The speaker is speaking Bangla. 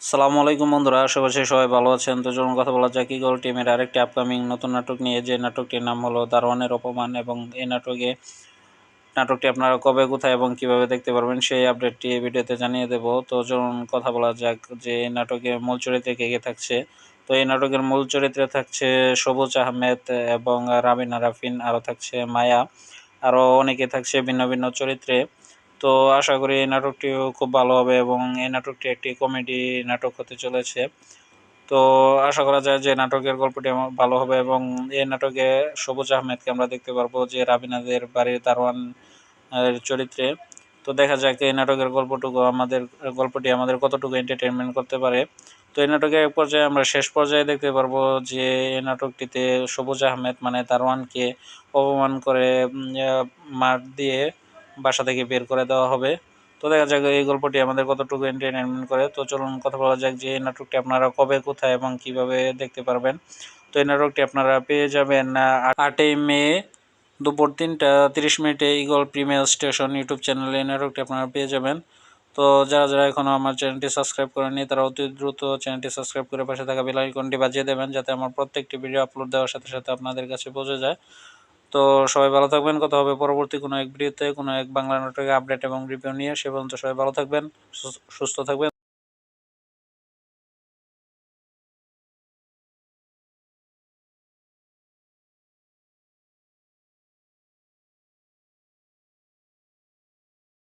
সালামু আলাইকুম বন্ধুরা, আশা করছি সবাই ভালো আছেন। তো চলুন কথা বলা যাক ইগল টিমের আরেকটি আপকামিং নতুন নাটক নিয়ে। যে নাটকটির নাম হলো দারোয়ানের অপমান এবং এই নাটকে, নাটকটি আপনারা কবে, কোথায় এবং কীভাবে দেখতে পারবেন সেই আপডেটটি এই ভিডিওতে জানিয়ে দেব। তো চলুন কথা বলা যাক যে এই নাটকে মূল চরিত্রে কে কে থাকছে। তো এই নাটকের মূল চরিত্রে থাকছে সবুজ আহমেদ এবং রাবিনা রাফিন আরও থাকছে মায়া। আরও অনেকে থাকছে ভিন্ন ভিন্ন চরিত্রে। তো আশা করি এই নাটকটিও খুব ভালো হবে এবং এই নাটকটি একটি কমেডি নাটক হতে চলেছে। তো আশা করা যায় যে নাটকের গল্পটি ভালো হবে এবং এই নাটকে সবুজ আহমেদকে আমরা দেখতে পারব যে রাবিনাদের বাড়ির দারোয়ান চরিত্রে। তো দেখা যাক এই নাটকের গল্পটুকু আমাদের, গল্পটি আমাদের কতটুকু এন্টারটেনমেন্ট করতে পারে। তো এই নাটকের এক পর্যায়ে আমরা শেষ পর্যায়ে দেখতে পারব যে এই নাটকটিতে সবুজ আহমেদ মানে দারোয়ানকে অপমান করে মার দিয়ে বাসা থেকে বের করে দেওয়া হবে। তো দেখা যাক এই গল্পটি আমাদের কতটুকু এন্টারটেনমেন্ট করে। তো চলুন কথা বলা যাক যে এই নাটকটি আপনারা কবে, কোথায় এবং কীভাবে দেখতে পারবেন। তো এই নাটকটি আপনারা পেয়ে যাবেন আটই মে দুপুর তিনটা তিরিশ মিনিটে ইগল প্রিমিয়ার স্টেশন ইউটিউব চ্যানেলে এই নাটকটি আপনারা পেয়ে যাবেন। তো যারা যারা এখনও আমার চ্যানেলটি সাবস্ক্রাইব করেনি তারা অতি দ্রুত চ্যানেলটি সাবস্ক্রাইব করে পাশে থাকা বেল আইকনটি বাজিয়ে দেবেন, যাতে আমার প্রত্যেকটি ভিডিও আপলোড দেওয়ার সাথে সাথে আপনাদের কাছে পৌঁছে যায়। তো সবাই ভালো থাকবেন। কথা হবে পরবর্তী কোনো এক ভিডিওতে, কোনো এক বাংলা নাটকের আপডেট এবং রিভিউ নিয়ে। সে পর্যন্ত সবাই ভালো থাকবেন সুস্থ থাকবেন।